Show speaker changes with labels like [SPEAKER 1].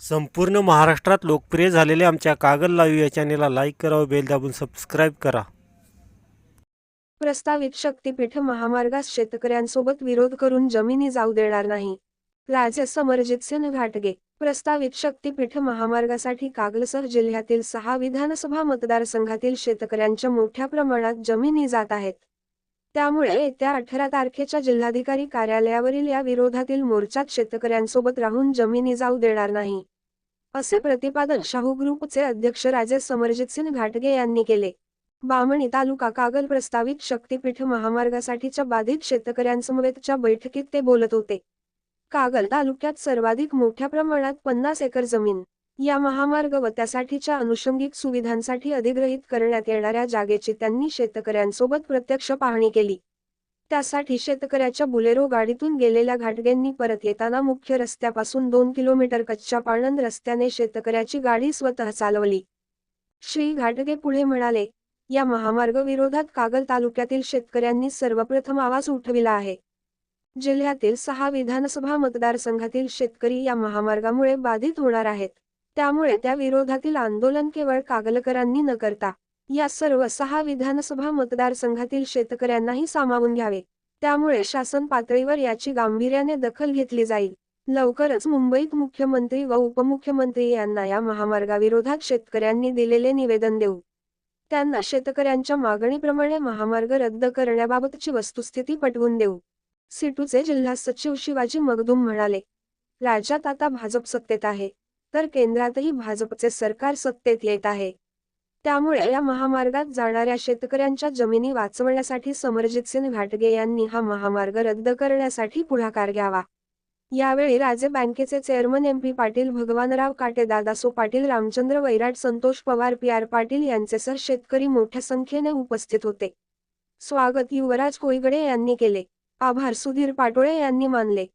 [SPEAKER 1] संपूर्ण महाराष्ट्रात लोकप्रिय झालेल्या आमच्या कागद लाईव्ह या चॅनेलला लाईक करा व बेल दाबून सबस्क्राईब करा.
[SPEAKER 2] प्रस्तावित शक्तीपीठ महामार्गास शेतकऱ्यांसोबत विरोध करून जमिनी जाऊ देणार नाही. राजे समरजितसिंह घाटगे प्रस्तावित शक्तीपीठ महामार्गासाठी कागलसर जिल्ह्यातील सहा विधानसभा मतदारसंघातील शेतकऱ्यांच्या मोठ्या प्रमाणात जमिनी जात आहेत. त्यामुळे येत्या अठरा तारखेच्या जिल्हाधिकारी कार्यालयावरील या विरोधातील मोर्चात शेतकऱ्यांसोबत राहून जमिनी जाऊ देणार नाही असे प्रतिपादन शाहू ग्रुपचे अध्यक्ष राजे समरजितसिंह घाटगे यांनी केले. बामणी तालुका कागल प्रस्तावित शक्तीपीठ महामार्गासाठीच्या बाधित शेतकऱ्यांसमवेतच्या बैठकीत ते बोलत होते. कागल तालुक्यात सर्वाधिक मोठ्या प्रमाणात पन्नास एकर जमीन या महामार्ग व त्यासाठीच्या अनुषंगिक सुविधांसाठी अधिग्रहित करण्यात येणाऱ्या जागेची त्यांनी शेतकऱ्यांसोबत प्रत्यक्ष पाहणी केली. त्यासाठी शेतकऱ्याच्या बुलेरो गाडीतून गेलेल्या घाटगेंनी परत येताना मुख्य रस्त्यापासून दोन किलोमीटर कच्च्या पाणंद रस्त्याने शेतकऱ्याची गाडी स्वतः चालवली. श्री घाटगे पुढे म्हणाले या महामार्ग विरोधात कागल तालुक्यातील शेतकऱ्यांनी सर्वप्रथम आवाज उठविला आहे. जिल्ह्यातील सहा विधानसभा मतदारसंघातील शेतकरी या महामार्गामुळे बाधित होणार आहेत. त्यामुळे त्या विरोधातील आंदोलन केवळ कागलकरांनी न करता या सर्व सहा विधानसभा मतदारसंघातील शेतकऱ्यांनाही सामावून घ्यावे. त्यामुळे शासन पातळीवर याची गांभीर्याने दखल घेतली जाईल. लवकरच मुंबईत मुख्यमंत्री व उपमुख्यमंत्री यांना या महामार्गाविरोधात शेतकऱ्यांनी दिलेले निवेदन देऊ. त्यांना शेतकऱ्यांच्या मागणीप्रमाणे महामार्ग रद्द करण्याबाबतची वस्तुस्थिती पटवून देऊ. सिटूचे जिल्हा सचिव शिवाजी मगदूम म्हणाले राज्यात आता भाजप सत्तेत आहे. तर केंद्रातही भाजपचे सरकार सत्तेत येत आहे. त्यामुळे या महामार्गात जाणाऱ्या शेतकऱ्यांच्या जमिनी वाचवण्यासाठी समरजितसिंह घाटगे यांनी हा महामार्ग रद्द करण्यासाठी पुढाकार घ्यावा. यावेळी राजे बँकेचे chairman M P Patil Bhagwanrao Kate Dadaso Patil Ramchandra Vairat Santosh Pawar P R Patil यांचेसह शेतकरी मोठ्या संख्येने उपस्थित होते. स्वागत युवराज कोईगडे यांनी केले. आभार सुधीर पाटोळे यांनी मानले.